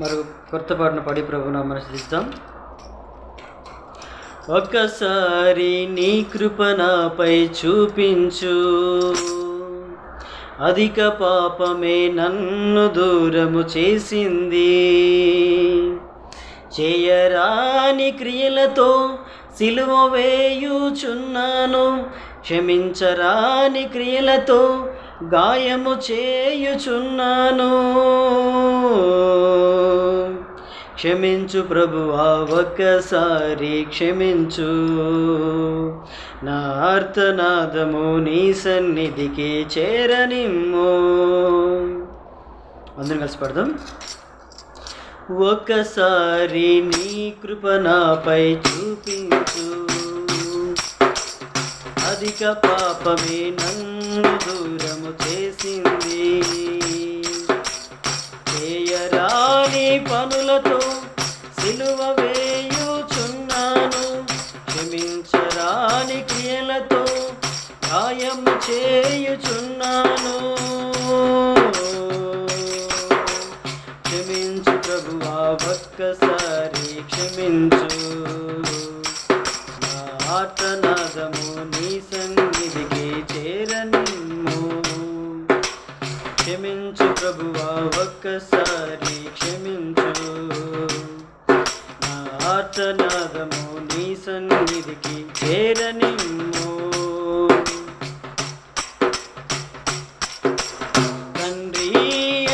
మరి కొత్త పాటను పడి ప్రభున మనసిద్దాం స్థిస్తాం ఒక్కసారి నీ కృప నాపై చూపించు. అధిక పాపమే నన్ను దూరము చేసింది. చేయరాని క్రియలతో సిలువ వేయుచున్నాను. క్షమించరాని క్రియలతో గాయము చేయుచున్నాను. క్షమించు ప్రభువా ఒక్కసారి క్షమించు. నా అర్థనాదము నీ సన్నిధికి చేరనిమ్ము. అందరం కలిసి పడదాం. ఒక్కసారి నీ కృప నాపై చూపించు. అధిక పాపమే నన్ను దూరము చేసింది. చేయరాని పనులతో సిలువ వేయుచున్నాను. క్షమించరాని క్రియలతో గాయము చేయుచున్నాను. క్షమించు ప్రభువా ఒక్కసారి క్షమించు. ఆర్తనాదము నీ సన్నిధికి చేరనిమ్ము. క్షమించు ప్రభువా ఒక్కసారి క్షమించు. నా ఆర్తనాదము నీ సన్నిధికి చేరనిమ్ము. తండ్రి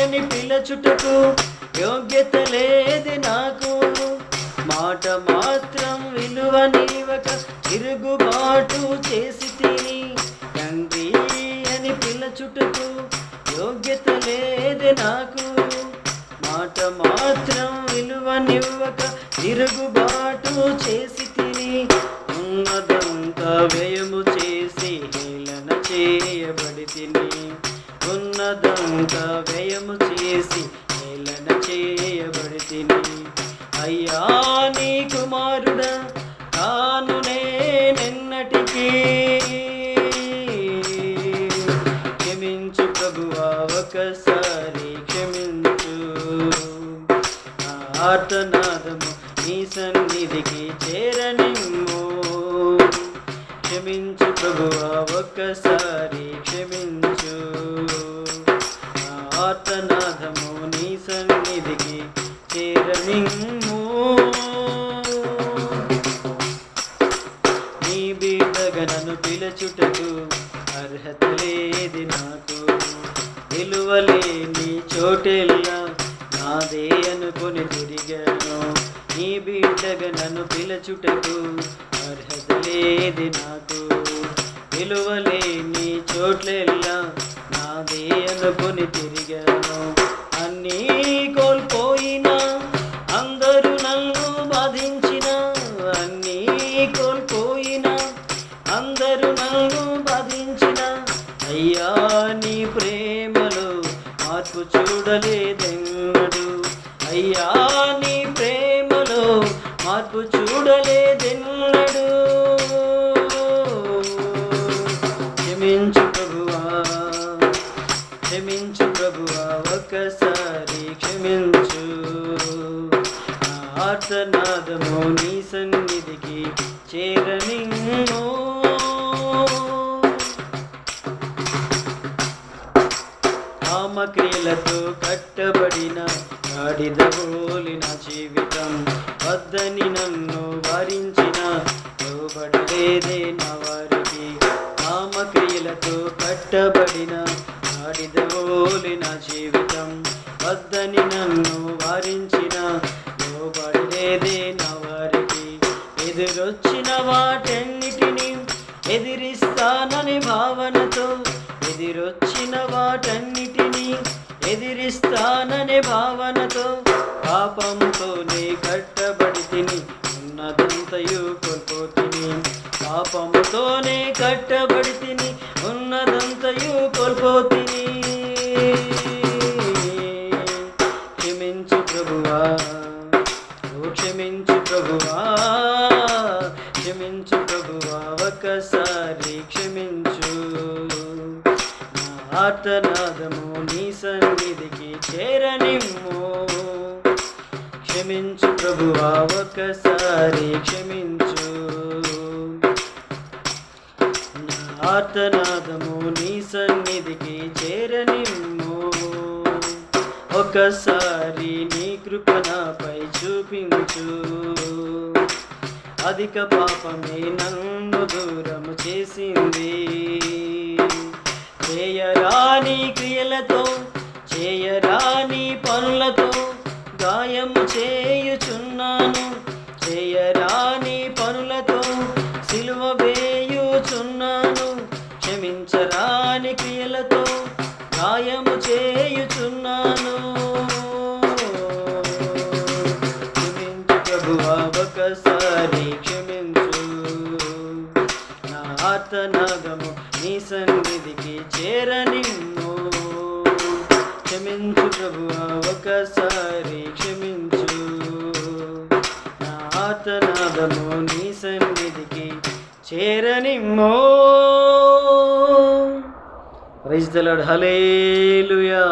అని పిలచుటకు యోగ్యత లేదు నాకు. మాట మాత్రం విలువ నీవక తిరుగుబాటు చేసి తిని తండ్రి అని పిల్లచుటకు యోగ్యత లేదే నాకు. మాట మాత్రం విలువ నివ్వక తిరుగుబాటు చేసి తిని ఉన్నదంతా వ్యయము చేసి హేళన చేయబడి తిని ఉన్నదంతా వ్యయము చేసి హేళన చేయబడి తిని అయ్యా నీ తాను నేనెన్నటికీ క్షమించు ప్రభువా ఒకసారి క్షమించు. ఆర్తనాదము నీ సన్నిధికి చేరనిమ్ము. క్షమించు ప్రభువా ఒక్కసారి క్షమించు. ఆర్తనాదము నీ సన్నిధికి చేరనిమ్ము. చోటెల్లా నాదే అనుకుని తిరిగాను. నీ బిడ్డగా నన్ను పిలచుటకు అర్హత లేదు నాకు. విలువలేని చోట్లెల్లా నాదే అనుకుని తిరిగాను. అయ్యా నీ ప్రేమలో మార్పు చూడలేదెన్నడు. క్షమించు ప్రభువా క్షమించు ప్రభువా ఒక్కసారి క్షమించు. ఆర్తనాదము నీ సన్నిధికి చేరనిమ్ము కామక్రియలతో కట్టబడిన గాడిద జీవితం వద్దని నన్ను వారించిన. లోబడలేదే నా వారికి కామక్రియలతో కట్టబడిన. గాడిద జీవితం వద్దని నన్ను వారించిన. లోబడలేదే నా వారికి ఎదురొచ్చిన వాటన్నిటిని ఎదిరిస్తానని భావనతో. ఎదిరొచ్చిన వాటన్నిటిని ఎదిరిస్తాననే భావన పాపముతోనే కట్టబడి తిని ఉన్నదంతయు కోల్పోతిని. పాపముతోనే కట్టబడి తిని ఉన్నదంతయు కోల్పోతిని. క్షమించు ప్రభువా క్షమించు ప్రభువా క్షమించు ప్రభువా ఒకసారి క్షమించు. ఆర్తనాదము నీ సన్నిధికి చేరనిమ్ము. క్షమించు ప్రభువా ఒకసారి క్షమించు. ఆర్తనాదము నీ సన్నిధికి చేరనిమ్ము. ఒకసారి నీ కృప నాపై చూపించు. అధిక పాపమే నన్ను దూరము చేసింది. చేయరాని క్రియలతో గాయము చేయుచున్నాను చేయరాని పనులతో సిలువ వేయుచున్నాను క్షమించరాని క్రియలతో గాయము చేయుచున్నాను. క్షమించు ప్రభువా ఒకసారి క్షమించు. నా ఆర్తనాదము నీ సన్నిధికి చేరనిమ్ము క్షమించు ప్రభువా ఒకసారి క్షమించు. నా ఆర్తనాదము నీ సన్నిధికి చేరనిమ్మో. Praise దలడ్ hallelujah